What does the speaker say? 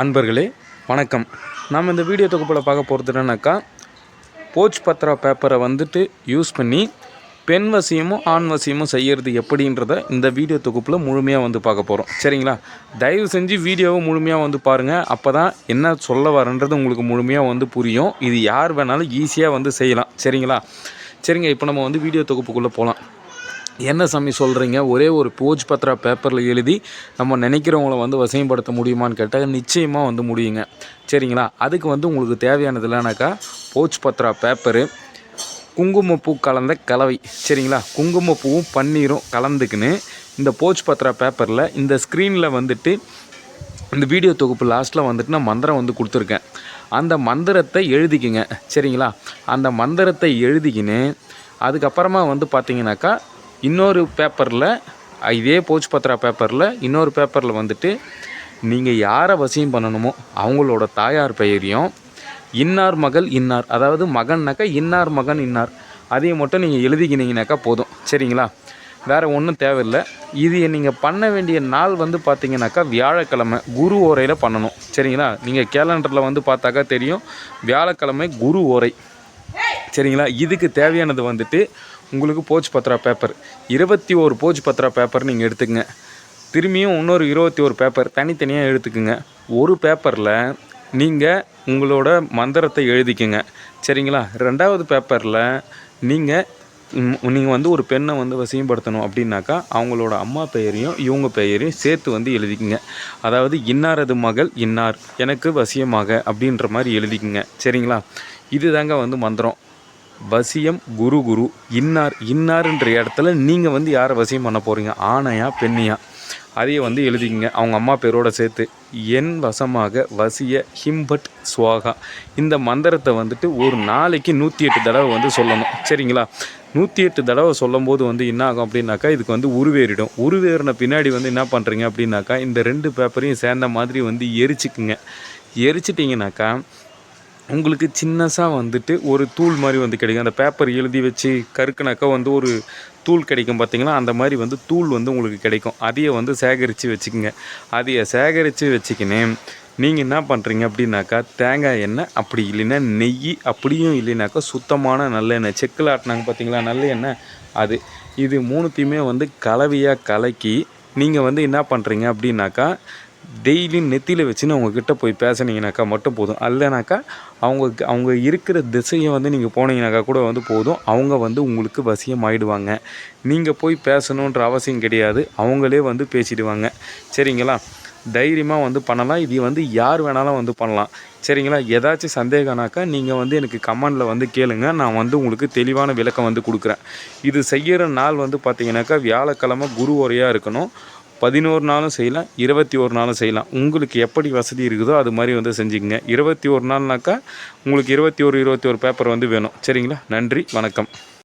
அன்பர்களே வணக்கம். நாம் இந்த வீடியோ தொகுப்பில் பார்க்க போகிறது என்னன்னாக்கா போச் பத்ரா பேப்பரை வந்துட்டு யூஸ் பண்ணி பெண் வசியமும் ஆண் வசியமும் செய்கிறது எப்படின்றத இந்த வீடியோ தொகுப்பில் முழுமையாக வந்து பார்க்க போகிறோம் சரிங்களா? தயவு செஞ்சு வீடியோவை முழுமையாக வந்து பாருங்கள் அப்போ தான் என்ன சொல்ல வரன்றது உங்களுக்கு முழுமையாக வந்து புரியும். இது யார் வேணாலும் ஈஸியாக வந்து செய்யலாம். சரிங்களா? சரிங்க இப்போ நம்ம வந்து வீடியோ தொகுப்புக்குள்ளே போகலாம் என்ன சாமி சொல்கிறீங்க ஒரே ஒரு போஜ் பத்ரா பேப்பரில் எழுதி நம்ம நினைக்கிறவங்கள வந்து வசியப்படுத்த முடியுமான்னு கேட்டால் நிச்சயமாக வந்து முடியுங்க. சரிங்களா? அதுக்கு வந்து உங்களுக்கு தேவையானது இல்லைனாக்கா போஜ் பத்ரா பேப்பரு குங்குமப்பூ கலந்த கலவை. சரிங்களா? குங்குமப்பூவும் பன்னீரும் கலந்துக்கின்னு இந்த போஜ் பத்ரா பேப்பரில் இந்த ஸ்க்ரீனில் வந்துட்டு இந்த வீடியோ தொகுப்பு லாஸ்ட்டில் வந்துட்டு நான் மந்திரம் வந்து கொடுத்துருக்கேன். அந்த மந்திரத்தை எழுதிக்கிங்க. சரிங்களா? அந்த மந்திரத்தை எழுதிக்கின்னு அதுக்கப்புறமா வந்து பார்த்தீங்கன்னாக்கா இன்னொரு பேப்பரில் இதே போச் பத்ரா பேப்பரில் இன்னொரு பேப்பரில் வந்துட்டு நீங்கள் யாரை வசியம் பண்ணணுமோ அவங்களோட தாயார் பெயரையும் இன்னார் மகள் இன்னார் அதாவது மகன்னாக்கா இன்னார் மகன் இன்னார் அதையும் மட்டும் நீங்கள் எழுதிக்கினீங்கனாக்கா போதும். சரிங்களா? வேறு ஒன்றும் தேவையில்லை. இது நீங்கள் பண்ண வேண்டிய நாள் வந்து பார்த்தீங்கன்னாக்கா வியாழக்கிழமை குரு ஓரையில் பண்ணணும். சரிங்களா? நீங்கள் கேலண்டரில் வந்து பார்த்தாக்கா தெரியும். வியாழக்கிழமை குரு ஓரை. சரிங்களா? இதுக்கு தேவையானது வந்துட்டு உங்களுக்கு போச் பத்ரா பேப்பர் இருபத்தி ஒரு போச் பத்ரா பேப்பர் நீங்கள் எடுத்துக்கங்க. திரும்பியும் இன்னொரு இருபத்தி ஒரு பேப்பர் தனித்தனியாக எடுத்துக்குங்க. ஒரு பேப்பரில் நீங்கள் உங்களோட மந்திரத்தை எழுதிக்குங்க. சரிங்களா? ரெண்டாவது பேப்பரில் நீங்கள் நீங்கள் வந்து ஒரு பெண்ணை வந்து வசியப்படுத்தணும் அப்படின்னாக்கா அவங்களோட அம்மா பெயரையும் இவங்க பெயரையும் சேர்த்து வந்து எழுதிக்குங்க. அதாவது இன்னாரது மகள் இன்னார் எனக்கு வசியமாக அப்படின்ற மாதிரி எழுதிக்குங்க. சரிங்களா? இது தாங்க வந்து மந்திரம். வசியம் குரு குரு இன்னார் இன்னார்ன்ற இடத்துல நீங்கள் வந்து யாரை வசியம் பண்ண போகிறீங்க ஆணையா பெண்ணையா? அதையே வந்து எழுதிக்கங்க. அவங்க அம்மா பேரோட சேர்த்து என் வசமாக வசிய ஹிம்பட் சுவாகா. இந்த மந்திரத்தை வந்துட்டு ஒரு நாளைக்கு நூற்றி எட்டு தடவை வந்து சொல்லணும். சரிங்களா? நூற்றி எட்டு தடவை சொல்லும்போது வந்து என்ன ஆகும் அப்படின்னாக்கா இதுக்கு வந்து உருவேறிடும். உருவேறின பின்னாடி வந்து என்ன பண்ணுறீங்க அப்படின்னாக்கா இந்த ரெண்டு பேப்பரையும் சேர்ந்த மாதிரி வந்து எரிச்சுக்குங்க. எரிச்சிட்டிங்கனாக்கா உங்களுக்கு சின்னஸாக வந்துட்டு ஒரு தூள் மாதிரி வந்து கிடைக்கும். அந்த பேப்பர் எழுதி வச்சு கருக்குனாக்கா வந்து ஒரு தூள் கிடைக்கும் பார்த்தீங்கன்னா அந்த மாதிரி வந்து தூள் வந்து உங்களுக்கு கிடைக்கும். அதையை வந்து சேகரித்து வச்சுக்கோங்க. அதையை சேகரித்து வச்சுக்கின்னு நீங்கள் என்ன பண்ணுறீங்க அப்படின்னாக்கா தேங்காய் எண்ணெய் அப்படி இல்லைன்னா நெய் அப்படியும் இல்லைனாக்கா சுத்தமான நல்லெண்ணெய் செக்கில் ஆட்டினாங்க பார்த்தீங்களா நல்ல எண்ணெய். அது இது மூணுத்தையுமே வந்து கலவையாக கலக்கி நீங்கள் வந்து என்ன பண்ணுறீங்க அப்படின்னாக்கா டெய்லி நெத்தியில் வச்சுன்னு அவங்கக்கிட்ட போய் பேசுனீங்கனாக்கா மட்டும் போதும். அல்லனாக்கா அவங்க அவங்க இருக்கிற திசையை வந்து நீங்கள் போனீங்கனாக்கா கூட வந்து போதும். அவங்க வந்து உங்களுக்கு வசியம் ஆயிடுவாங்க நீங்கள் போய் பேசணுன்ற அவசியம் கிடையாது. அவங்களே வந்து பேசிடுவாங்க. சரிங்களா? தைரியமாக வந்து பண்ணலாம். இது வந்து யார் வேணாலும் வந்து பண்ணலாம். சரிங்களா? ஏதாச்சும் சந்தேகம்னாக்கா நீங்கள் வந்து எனக்கு கமெண்டில் வந்து கேளுங்க. நான் வந்து உங்களுக்கு தெளிவான விளக்கம் வந்து கொடுக்குறேன். இது செய்கிற நாள் வந்து பார்த்தீங்கன்னாக்கா வியாழக்கிழமை குரு உரையாக இருக்கணும். பதினோரு நாளும் செய்யலாம் இருபத்தி ஒரு நாளும் செய்யலாம். உங்களுக்கு எப்படி வசதி இருக்குதோ அது மாதிரி வந்து செஞ்சுக்கங்க. இருபத்தி ஒரு நாள்னாக்கா உங்களுக்கு இருபத்தி ஒரு இருபத்தி ஒரு பேப்பர் வந்து வேணும். சரிங்களா? நன்றி வணக்கம்.